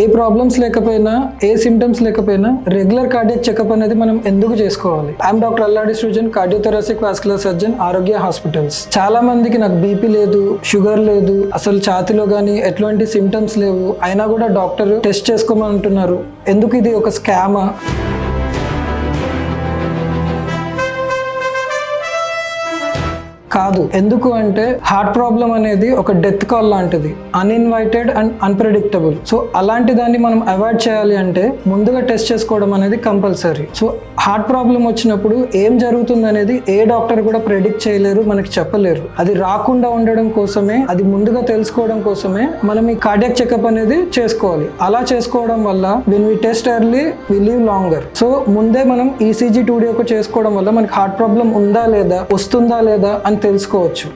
ఏ problems లేకపోయినా ఏ symptoms లేకపోయినా రెగ్యులర్ కార్డియక్ చెకప్ అనేది మనం ఎందుకు చేసుకోవాలి? I'm doctor Alladi Srujan cardiothoracic vascular surgeon Arogya hospitals చాలా మందికి నాకు బీపీ లేదు షుగర్ లేదు అసలు ఛాతిలో కానీ ఎటువంటి సిమ్టమ్స్ లేవు. అయినా కూడా డాక్టర్ టెస్ట్ చేసుకోమంటున్నారు ఎందుకు ఇది ఒక స్కామా కాదు. ఎందుకు అంటే హార్ట్ ప్రాబ్లం అనేది ఒక డెత్ కాల్ లాంటిది. Uninvited and unpredictable. సో అలాంటి దాన్ని మనం అవాయిడ్ చేయాలి అంటే ముందుగా టెస్ట్ చేసుకోవడం అనేది కంపల్సరీ. సో హార్ట్ ప్రాబ్లం వచ్చినప్పుడు ఏం జరుగుతుంది అనేది ఏ డాక్టర్ కూడా ప్రెడిక్ట్ చేయలేరు మనకి చెప్పలేరు. అది రాకుండా ఉండడం కోసమే అది ముందుగా తెలుసుకోవడం కోసమే మనం ఈ కార్డియక్ చెకప్ అనేది చేసుకోవాలి. అలా చేసుకోవడం వల్ల when we test early we live longer so ముందే మనం ఈసీజీ టూడీ ఒక చేసుకోవడం వల్ల మనకి హార్ట్ ప్రాబ్లం ఉందా లేదా వస్తుందా లేదా అని తెలుసుకోవచ్చు